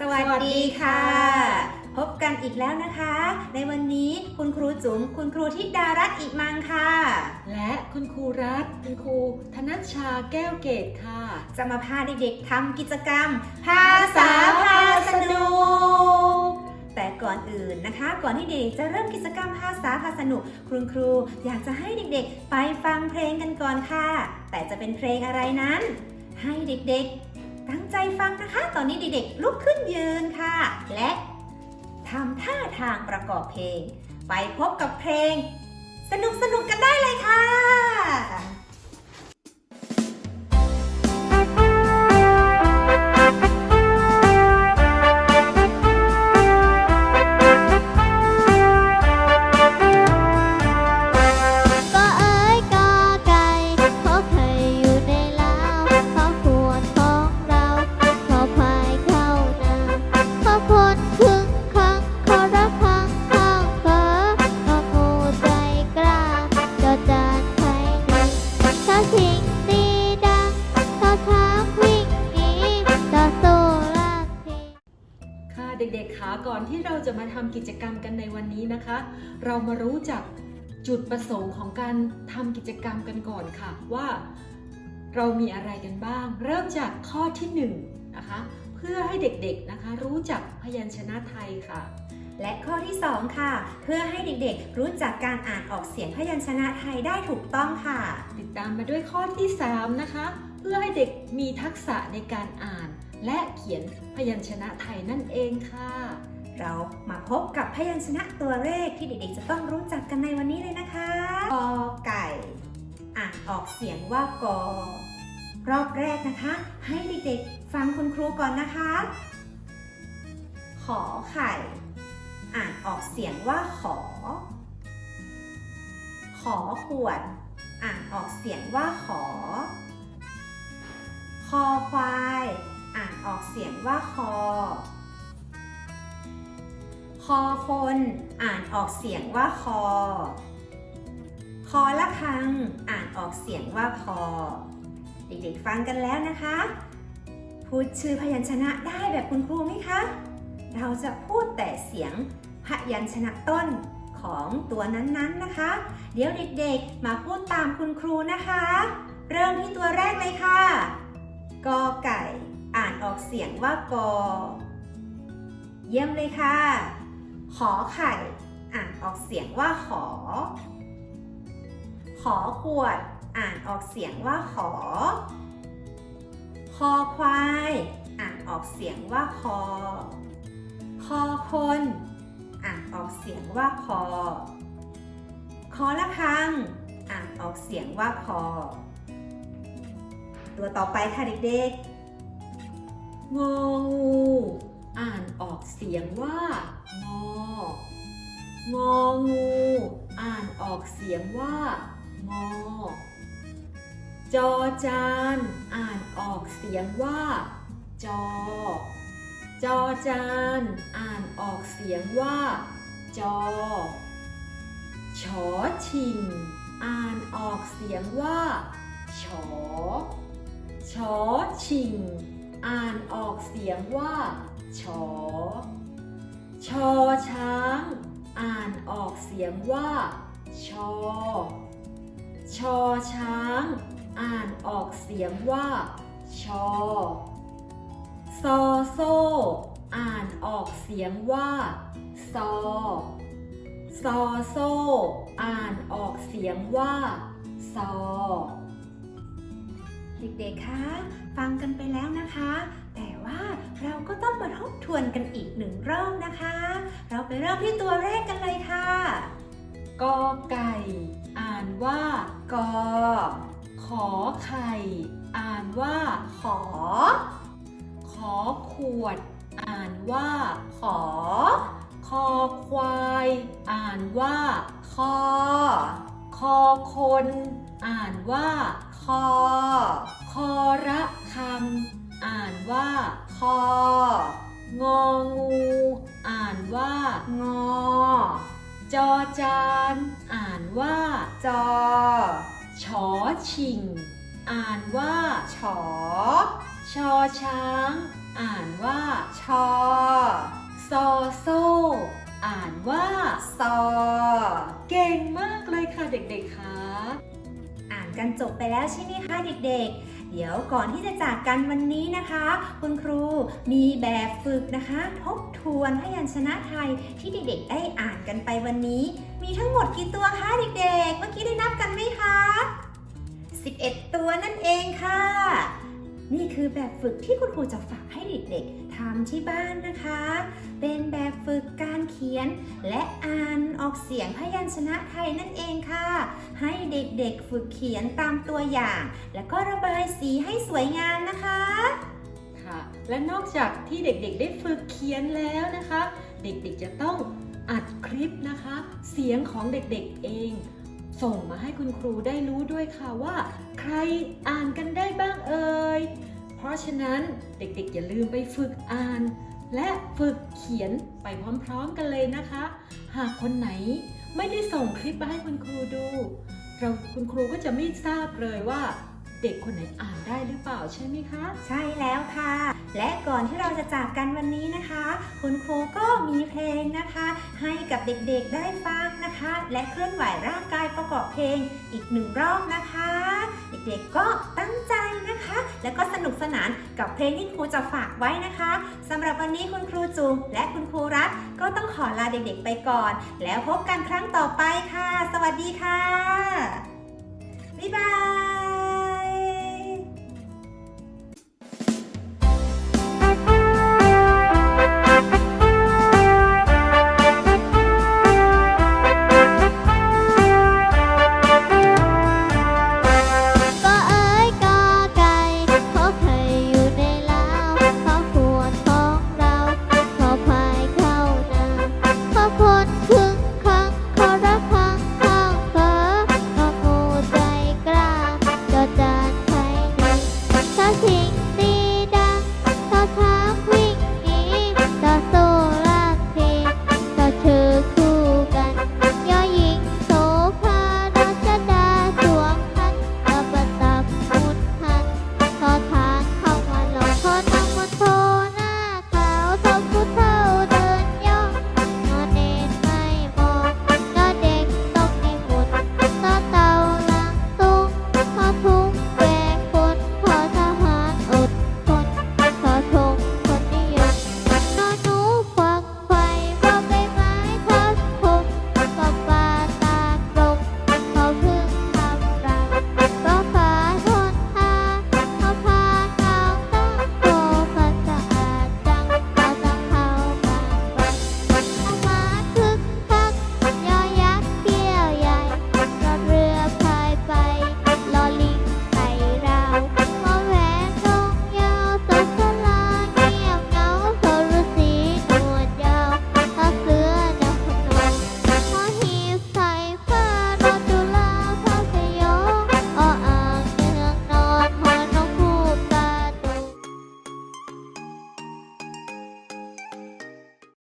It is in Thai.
สวัสดีค่ะ พบกันอีกแล้วนะคะ ในวันนี้คุณครูจุ๋มคุณครูทิดารัตน์อิมังค่ะ และคุณครูรัฐคุณครูธนัชชาแก้วเกตค่ะ จะมาพาเด็กๆทำกิจกรรม ภาษาพาสนุก แต่ก่อนอื่นนะคะ ก่อนที่เด็กจะเริ่มกิจกรรมภาษาพาสนุก คุณครูอยากจะให้เด็กๆ ไปฟังเพลงกันก่อนค่ะ แต่จะเป็นเพลงอะไรนั้น ให้เด็กๆ ตั้งใจฟังนะคะ ตอนนี้เด็กๆลุกขึ้นยืนค่ะ และทำท่าทางประกอบเพลง ไปพบกับเพลง สนุกสนุกๆกันได้เลยค่ะ กๆคะก่อนที่เราจะมาทำกิจกรรมกันในวันนี้นะคะ เรามารู้จักจุดประสงค์ของการทำกิจกรรมกันก่อนค่ะ ว่าเรามีอะไรกันบ้าง เริ่มจากข้อที่หนึ่งนะคะเพื่อให้เด็กๆนะคะ รู้จักพยัญชนะไทยค่ะ และข้อที่ 2 ค่ะ เพื่อให้เด็กๆ รู้จักการอ่านออกเสียงพยัญชนะไทยได้ถูกต้องค่ะ ติดตามมาด้วยข้อที่ 3 นะคะ เพื่อให้เด็กมีทักษะในการอ่าน และเขียนพยัญชนะไทยนั่นเองค่ะ เรามาพบกับพยัญชนะตัวเลขที่เด็กๆจะต้องรู้จักกันในวันนี้เลยนะคะกอไก่ อ่านออกเสียงว่ากอ รอบแรกนะคะ ให้เด็กๆฟังคุณครูก่อนนะคะ ขอไข่ อ่านออกเสียงว่าขอ ขอขวด อ่านออกเสียงว่าขอ คอควาย ออกเสียงว่าคอ คอคนอ่านออกเสียงว่าคอ คอละคัง อ่านออกเสียงว่าคอ เด็กๆฟังกันแล้วนะคะ พูดชื่อพยัญชนะได้แบบคุณครูไหมคะ เราจะพูดแต่เสียงพยัญชนะต้นของตัวนั้นๆนะคะ เดี๋ยวเด็กๆ มาพูดตามคุณครูนะคะ เริ่มที่ตัวแรกเลยค่ะกอไก่ อ่านออกเสียงว่ากอ เยี่ยมเลยค่ะ ขอไข่ อ่านออกเสียงว่าขอ ขอขวด อ่านออกเสียงว่าขอ คอควาย อ่านออกเสียงว่าคอ คอคน อ่านออกเสียงว่าคอ คอละคัง อ่านออกเสียงว่าคอ ตัวต่อไปค่ะเด็กๆ งองูอ่านออกเสียงว่า งององู อ่านออกเสียงว่า งอ จอจาน อ่านออกเสียงว่า จอ จอจาน อ่านออกเสียงว่า จอ ชอชิง อ่านออกเสียงว่า ชอ ชอชิง อ่านออกเสียงว่าชอ ชอช้าง อ่านออกเสียงว่า ชอ ชอช้าง อ่านออกเสียงว่า ชอ ซอโซอ่านออกเสียงว่า ซอ ซอโซอ่านออกเสียงว่า ซอ เด็กๆ คะ ฟังกันไปแล้วนะ ทวนกันอีกหนึ่งรอบนะคะ เราไปเริ่มที่ตัวแรกกันเลยค่ะกอไก่ อ่านว่ากอขอไข่ อ่านว่าขอ ขอขวด อ่านว่า ขอ คอควาย อ่านว่า คอ คอคน อ่านว่า คอ คอระคังอ่านว่า คอ งองู อ่านว่า งอ จอจาน อ่านว่า จอ ชอชิง อ่านว่า ฉอ ชอช้าง อ่านว่า ชอ ซอโซอ่านว่า ซอ เก่งมากเลยค่ะเด็กๆคะอ่านกันจบไปแล้วใช่ไหมคะเด็กๆ เดี๋ยวก่อนที่จะจากกันวันนี้นะคะ คุณครูมีแบบฝึกนะคะ ทบทวนพยัญชนะไทยที่เด็กๆได้อ่านกันไปวันนี้ มีทั้งหมดกี่ตัวคะเด็กๆ เมื่อกี้ได้นับกันไหมคะ 11 ตัวนั่นเองค่ะ นี่คือแบบฝึกที่คุณครูจะฝากให้เด็กๆ ทำที่บ้านนะคะ เป็นแบบฝึกการเขียน และอ่านออกเสียงพยัญชนะไทยนั่นเองค่ะ ให้เด็กๆฝึกเขียนตามตัวอย่าง แล้วก็ระบายสีให้สวยงามนะคะค่ะและนอกจากที่เด็กๆ ได้ฝึกเขียนแล้วนะคะ เด็กๆจะต้องอัดคลิปนะคะ เสียงของเด็กๆเอง ส่งมาให้คุณครูได้รู้ด้วยค่ะว่า ใครอ่านกันได้บ้างเอ่ย เพราะฉะนั้นเด็กๆ อย่าลืมไปฝึกอ่าน และฝึกเขียนไปพร้อมๆกันเลยนะคะ หากคนไหนไม่ได้ส่งคลิปมาให้คุณครูดู เราคุณครูก็จะไม่ทราบเลยว่า เด็กคนไหนอ่านได้หรือเปล่าใช่ไหมคะ ใช่แล้วค่ะ และก่อนที่เราจะจากกันวันนี้นะคะ คุณครูก็มีเพลงนะคะ ให้กับเด็กๆได้ฟังนะคะ และเคลื่อนไหวร่างกายประกอบเพลงอีกหนึ่งรอบนะคะ เด็กๆก็ตั้งใจนะคะ และก็สนุกสนานกับเพลงที่ครูจะฝากไว้นะคะสำหรับวันนี้คุณครูจูและคุณครูรัฐก็ต้องขอลาเด็กๆไปก่อน แล้วพบกันครั้งต่อไปค่ะ สวัสดีค่ะ